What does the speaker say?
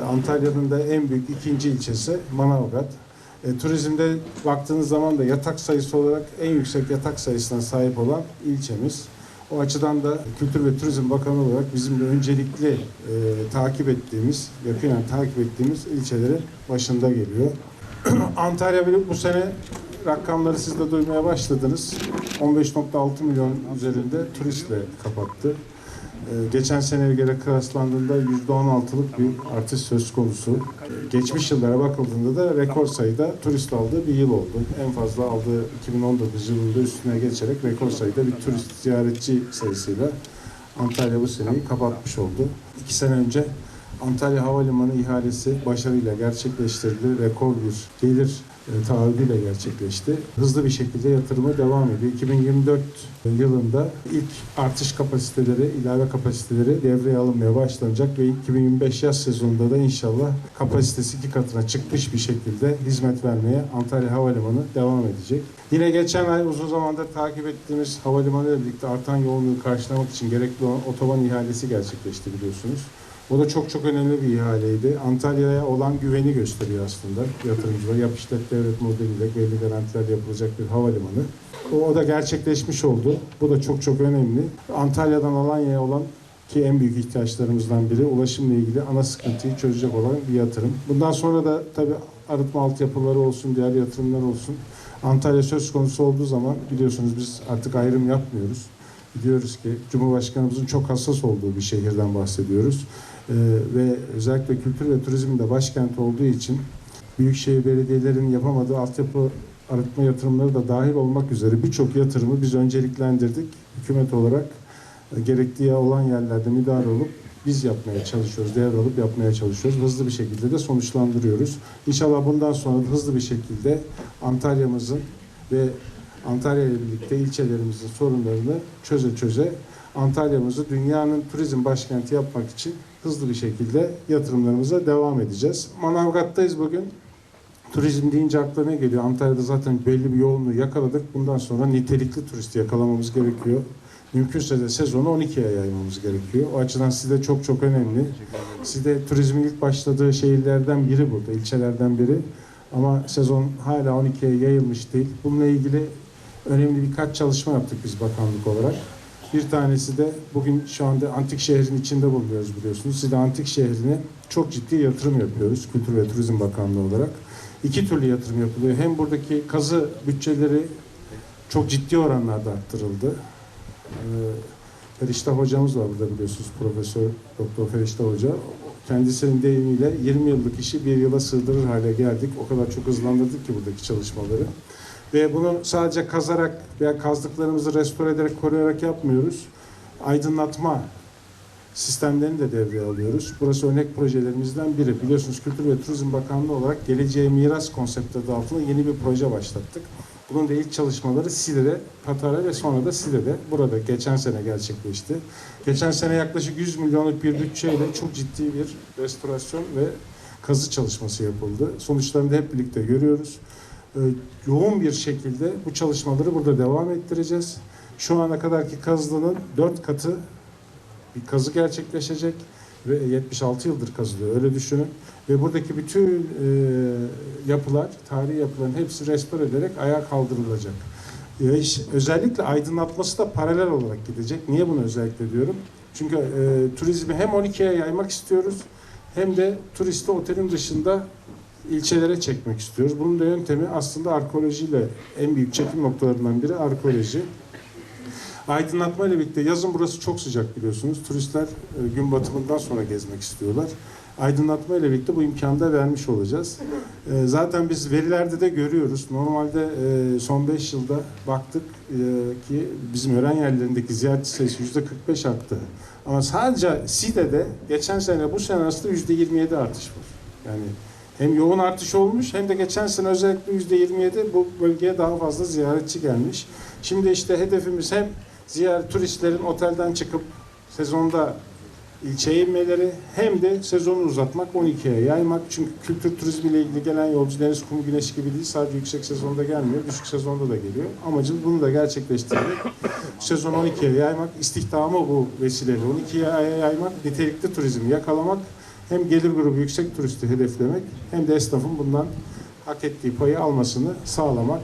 Antalya'nın da en büyük ikinci ilçesi Manavgat. E, turizmde baktığınız zaman da yatak sayısı olarak en yüksek yatak sayısına sahip olan ilçemiz. O açıdan da Kültür ve Turizm Bakanı olarak bizim de öncelikli e, takip ettiğimiz, yakinen takip ettiğimiz ilçelerin başında geliyor. Antalya bu sene rakamları siz de duymaya başladınız. 15.6 milyon üzerinde turistle kapattı. Ee, Geçen seneye göre kıyaslandığında %16'lık bir artış söz konusu. Ee, Geçmiş yıllara bakıldığında da rekor sayıda turist aldığı bir yıl oldu. En fazla aldığı 2019 yılında üstüne geçerek rekor sayıda bir turist ziyaretçi sayısıyla Antalya bu seneyi kapatmış oldu. İki sene önce Antalya Havalimanı ihalesi başarıyla gerçekleştirildi. Rekor bir gelir e, taahhüdüyle gerçekleşti. Hızlı bir şekilde yatırıma devam ediyor. 2024 yılında ilk artış kapasiteleri, ilave kapasiteleri devreye alınmaya başlanacak ve 2025 yaz sezonunda da inşallah kapasitesi iki katına çıkmış bir şekilde hizmet vermeye Antalya Havalimanı devam edecek. Yine geçen ay uzun zamandır takip ettiğimiz havalimanı ile birlikte artan yoğunluğu karşılamak için gerekli olan otoban ihalesi gerçekleşti biliyorsunuz. O da çok çok önemli bir ihaleydi. Antalya'ya olan güveni gösteriyor aslında yatırımcılar. Yap işlet devlet modeliyle belli garantiler yapılacak bir havalimanı. O, o da gerçekleşmiş oldu. Bu da çok çok önemli. Antalya'dan Alanya'ya olan ki en büyük ihtiyaçlarımızdan biri ulaşımla ilgili ana sıkıntıyı çözecek olan bir yatırım. Bundan sonra da tabii arıtma altyapıları olsun, diğer yatırımlar olsun. Antalya söz konusu olduğu zaman biliyorsunuz biz artık ayrım yapmıyoruz. Biliyoruz ki Cumhurbaşkanımızın çok hassas olduğu bir şehirden bahsediyoruz. Ee, ve özellikle kültür ve turizmin de başkenti olduğu için büyükşehir belediyelerinin yapamadığı altyapı arıtma yatırımları da dahil olmak üzere birçok yatırımı biz önceliklendirdik. Hükümet olarak e, gerektiği olan yerlerde müdahale olup biz yapmaya çalışıyoruz, devralıp yapmaya çalışıyoruz. Hızlı bir şekilde de sonuçlandırıyoruz. İnşallah bundan sonra hızlı bir şekilde Antalya'mızın ve Antalya ile birlikte ilçelerimizin sorunlarını çöze çöze Antalya'mızı dünyanın turizm başkenti yapmak için hızlı bir şekilde yatırımlarımıza devam edeceğiz. Manavgat'tayız bugün. Turizm deyince akla ne geliyor? Antalya'da zaten belli bir yoğunluğu yakaladık. Bundan sonra nitelikli turist yakalamamız gerekiyor. Mümkünse de sezonu 12'ye yaymamız gerekiyor. O açıdan size çok çok önemli. Size turizmin ilk başladığı şehirlerden biri burada, ilçelerden biri. Ama sezon hala 12'ye yayılmış değil. Bununla ilgili önemli birkaç çalışma yaptık biz bakanlık olarak. Bir tanesi de bugün şu anda antik şehrin içinde bulunuyoruz biliyorsunuz. Size antik şehrine çok ciddi yatırım yapıyoruz Kültür ve Turizm Bakanlığı olarak. İki türlü yatırım yapılıyor. Hem buradaki kazı bütçeleri çok ciddi oranlarda arttırıldı. Ee, Ferişte hocamız var burada biliyorsunuz. Profesör Doktor Ferişte Hoca. Kendisinin deyimiyle 20 yıllık işi bir yıla sığdırır hale geldik. O kadar çok hızlandırdık ki buradaki çalışmaları. Ve bunu sadece kazarak veya kazdıklarımızı restore ederek, koruyarak yapmıyoruz. Aydınlatma sistemlerini de devreye alıyoruz. Burası örnek projelerimizden biri. Biliyorsunuz Kültür ve Turizm Bakanlığı olarak Geleceğe Miras konsepti adı altında yeni bir proje başlattık. Bunun da ilk çalışmaları Sile'de, Patara ve sonra da Sile'de. Burada geçen sene gerçekleşti. Geçen sene yaklaşık 100 milyonluk bir bütçeyle çok ciddi bir restorasyon ve kazı çalışması yapıldı. Sonuçlarını da hep birlikte görüyoruz. Ee, yoğun bir şekilde bu çalışmaları burada devam ettireceğiz. Şu ana kadarki kazılığının dört katı bir kazı gerçekleşecek ve 76 yıldır kazılıyor öyle düşünün. Ve buradaki bütün e, yapılar, tarihi yapıların hepsi restore ederek ayağa kaldırılacak. E, iş- özellikle aydınlatması da paralel olarak gidecek. Niye bunu özellikle diyorum? Çünkü e, turizmi hem 12'ye yaymak istiyoruz hem de turisti otelin dışında ilçelere çekmek istiyoruz. Bunun da yöntemi aslında arkeolojiyle en büyük çekim noktalarından biri arkeoloji. Aydınlatma ile birlikte yazın burası çok sıcak biliyorsunuz. Turistler e, gün batımından sonra gezmek istiyorlar. Aydınlatma ile birlikte bu imkanı da vermiş olacağız. E, Zaten biz verilerde de görüyoruz. Normalde e, son 5 yılda baktık ki bizim öğren yerlerindeki ziyaretçi sayısı %45 arttı. Ama sadece SİDE'de geçen sene bu sene arasında %27 artış var. Yani hem yoğun artış olmuş hem de geçen sene özellikle %27 bu bölgeye daha fazla ziyaretçi gelmiş. Şimdi işte hedefimiz hem ziyaret turistlerin otelden çıkıp sezonda ilçeye inmeleri hem de sezonu uzatmak 12'ye yaymak. Çünkü kültür turizmiyle ilgili gelen yolcu deniz, kum, güneş gibi değil sadece yüksek sezonda gelmiyor, düşük sezonda da geliyor. Amacımız bunu da gerçekleştirmek. Sezon 12'ye yaymak, istihdamı bu vesileyle 12'ye yaymak, nitelikli turizmi yakalamak hem gelir grubu yüksek turisti hedeflemek hem de esnafın bundan hak ettiği payı almasını sağlamak